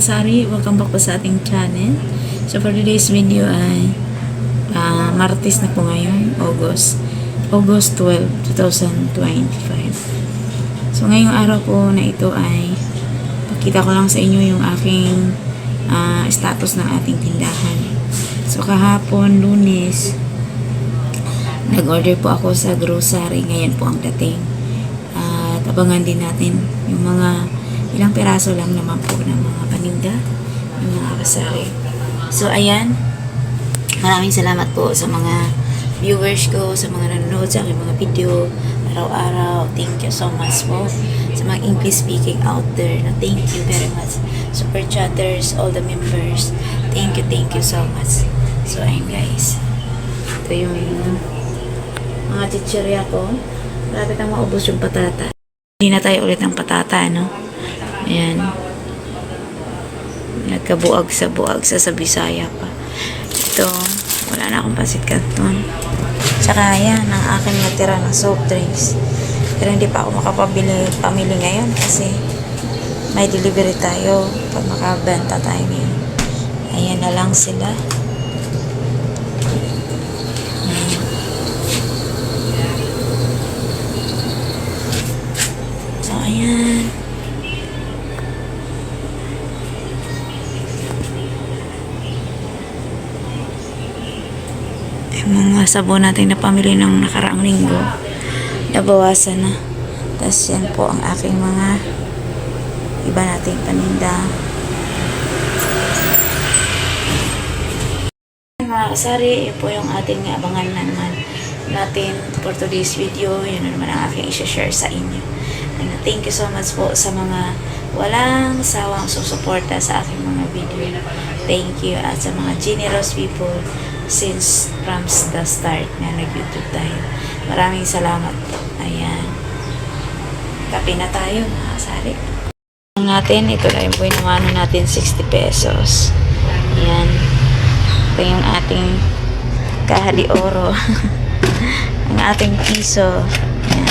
kasari, welcome back po sa ating channel. So for today's video ay ah, Martes na po ngayon, August. August 12, 2025. So ngayong araw po na ito ay pakita ko lang sa inyo yung aking ah, status ng ating tindahan. So kahapon, lunes, nag-order po ako sa grocery. Ngayon po ang dating. At abangan din natin yung mga ilang peraso lang naman po ng mga paninda, mga kasari. So, ayan. Maraming salamat po sa mga viewers ko, sa mga nanonood sa aking mga video araw-araw. Thank you so much po sa mga English speaking out there. Na thank you very much. Super chatters, all the members. Thank you, thank you so much. So, ayan guys. Ito yung mga chichirya ko. Malapit na maubos yung patata. Hindi na tayo ulit ng patata, no? Ayan. Nagkabuag sa buag sa sa Bisaya pa. Ito, wala na akong pasit canton. Tsaka yan, ang aking natira ng soft drinks. Pero hindi pa ako makapabili pamili ngayon kasi may delivery tayo pag makabenta tayo ngayon. Ayan na lang sila. So, ayan. Yung mga sabon natin na pamili ng nakaraang linggo, nabawasan na. Tapos yan po ang aking mga iba nating paninda. Mga kasari, yun po yung ating abangan na naman natin for today's video. Yun na naman ang aking i-share sa inyo. And thank you so much po sa mga walang sawang susuporta sa aking mga video. Thank you at sa mga generous people since from the start na nag-YouTube tayo. Maraming salamat. Ayan. Kape na tayo, mga kasari. Natin, ito po yung namano natin, 60 pesos. Ayan. Ito yung ating kahali oro. ang ating piso. Ayan.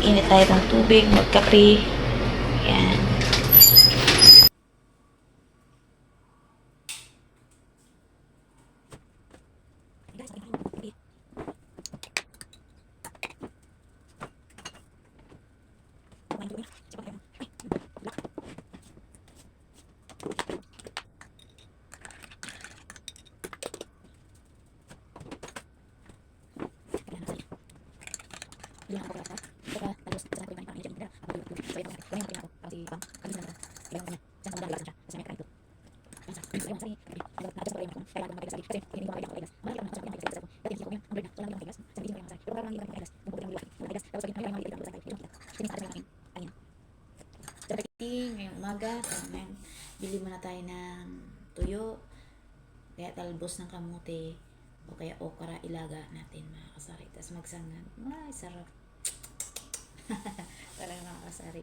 Init tayo ng tubig, magkape. Ayan. ngayong umaga, ngayon, bili muna tayo ng tuyo, kaya talbos ng kamote, o kaya okra ilaga natin mga kasari. Tapos magsangag. Ay, sarap. Talaga mga kasari.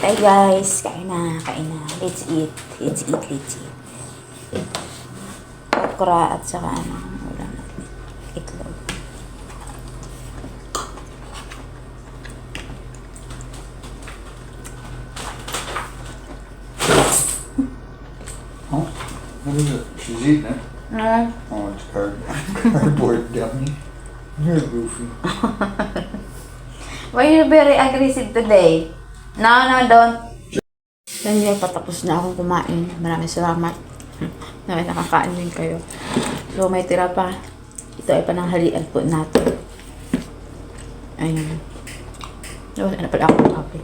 Hey guys, kain na, kain na. Let's eat, let's eat, let's eat. Okra at saka ano, ulam natin. Itlog. Oh, what is it? She's eating it. No, Oh, it's card cardboard dummy. You're goofy. Why you very aggressive today? No, no, don't. Yan yan, patapos na akong kumain. Maraming salamat. na may nakakain din kayo. So, may tira pa. Ito ay pananghalian po natin. Ayan. So, ano pala ako kape.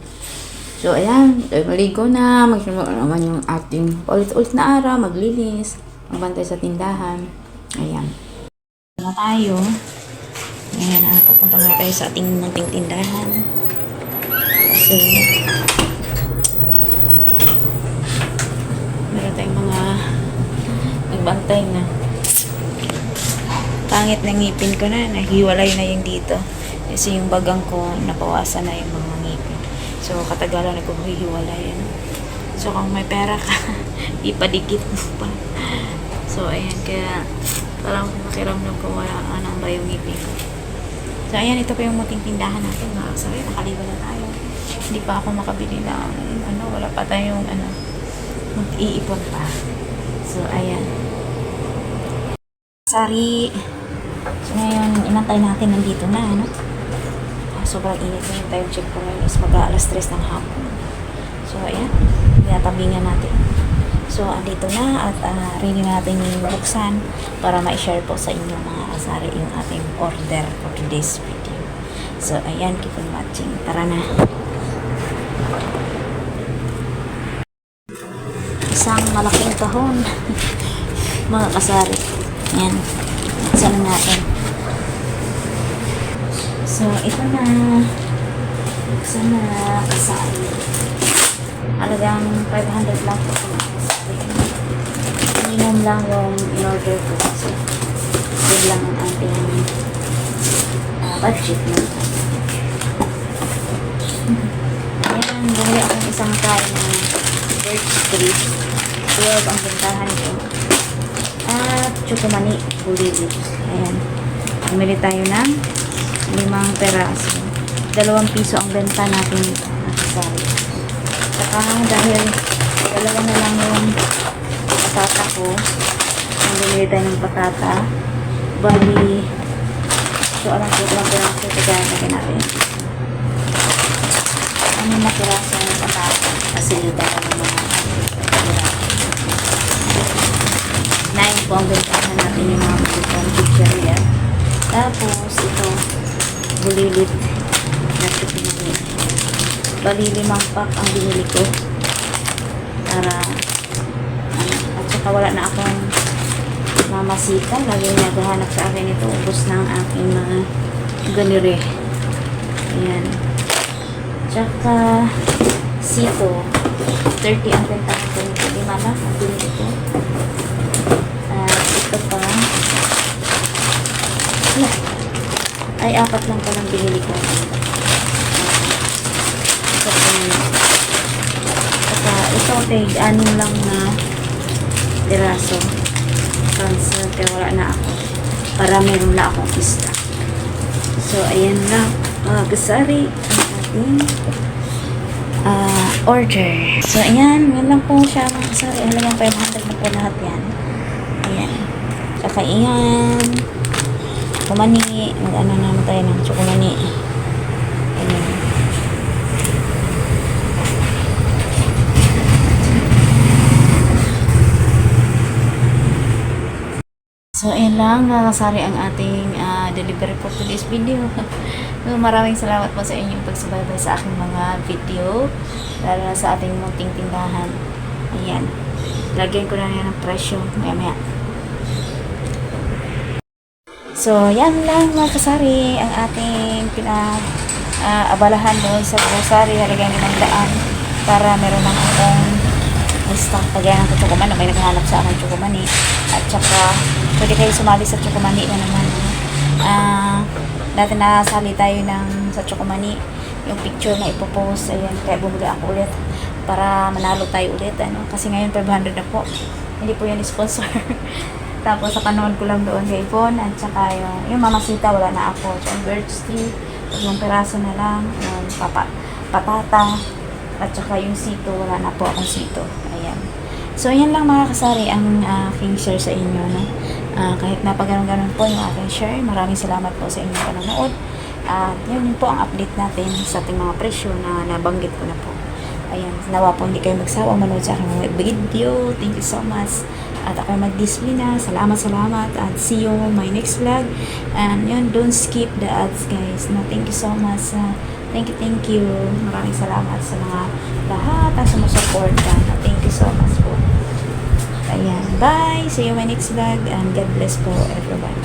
So, ayan. Maligo na. Magsimula naman yung ating ulit-ulit na araw. Maglinis. Magbantay sa tindahan. Ayan. Na tayo. Ayan, ah, papunta na tayo sa ating munting tindahan. So, meron tayong mga nagbantay na. Pangit na ngipin ko na, nahiwalay na yung dito. Kasi yung bagang ko, napawasan na yung mga ngipin. So, katagalan na kung hihiwalay. Ano? So, kung may pera ka, ipadikit mo pa. So, ayan, kaya parang makiramdam ko wala anong ba yung ngipin ko. So, ayan, ito pa yung muting tindahan natin. Mga sorry, nakaliwa na tayo. Hindi pa ako makabili ng, ano, wala pa tayong, ano, mag-iipon pa. So, ayan. Sari. So, ngayon, inantay natin nandito na, ano. Ah, Sobrang init na yung time check ko ngayon is mag-aalas 3 ng hapon. So, ayan. Tinatabingan natin. So, andito na at uh, ready natin yung buksan para ma-share po sa inyo mga kasari yung ating order for today's video. So, ayan, keep on watching. Tara na. Isang malaking kahon. mga kasari. Ayan. Buksan na natin. So, ito na. Buksan na kasari. Halagang 500 lang po. Minimum lang yung in-order ko kasi yun lang ang ating uh, budget na. Ayan, bumili akong isang kain ng birch tree. 12 ang bentahan ko. At chukumani, bulilit. Ayan. Bumili tayo ng limang peraso. Dalawang piso ang benta natin. Sorry. Saka dahil dalawa na lang yung patata ko. Ang bumili tayo ng patata. Bali, so alam ko lang peraso ito lagyan natin. Ano na peraso ng patata? Kasi dalawa mga. Nine po ang bentahan natin yung mga pagkakang pizzeria. Tapos, ito, bulilit na chukumani. Bali, limang pack ang binili ko. Para, ano, at saka wala na akong mamasika. Lagi naghahanap sa akin ito. Ubus ng aking mga ganire. Ayan. Tsaka, sito. 30 ang bentahan ko. Lima na ang binili ko. At ito pa. Wala. Ay, apat lang pa lang binili ko. Yun. Saka ito, kay anim lang na piraso. Cancel, kaya wala na ako. Para meron na akong pista. So, ayan lang. Uh, kasari ang ating ah, order. So, ayan. Yan lang po siya mga kasari. Halagang 500 na po lahat yan. Ayan. Tsaka iyan. Kumani. Mag-ano naman tayo ng chokumani. Ayan. So, ayan lang, nakasari ang ating ah, delivery for today's video. so, maraming salamat po sa inyong pagsubaybay sa aking mga video, na sa ating munting tindahan. Ayan. Lagyan ko na yan ng presyo, maya maya. So, yan lang mga kasari, ang ating pinag ah, abalahan doon sa grocery, halagang limang daan para meron lang akong stock kagaya ng chocoman na may naghahanap sa akin chocoman eh. At saka, pwede kayo sumali sa chokomani na naman. Ah, dati nasali tayo ng sa chokomani yung picture na ipopost ayan kaya bumili ako ulit para manalo tayo ulit ano. Kasi ngayon 500 na po. Hindi po yan sponsor. Tapos sa panood ko lang doon kay Yvonne at saka yung, yung mamasita wala na ako. So yung birch tree tatlong peraso na lang yung papa, patata at saka yung sito wala na po akong sito. Ayan. So, yan lang mga kasari ang ah, aking share sa inyo. No? Ah, kahit napaganon-ganon po yung aking share, maraming salamat po sa inyong panonood. At yun, yun po ang update natin sa ating mga presyo na nabanggit ko na po. Ayan, nawa po hindi kayo magsawa manood sa aking mga video. Thank you so much. at ako mag-display na. Salamat, salamat. At see you on my next vlog. And yun, don't skip the ads guys. No, thank you so much. Uh, thank you, thank you. Maraming salamat sa mga lahat na sumusuporta. Thank you so much po. Ayan. Bye. See you my next vlog. And God bless po everyone.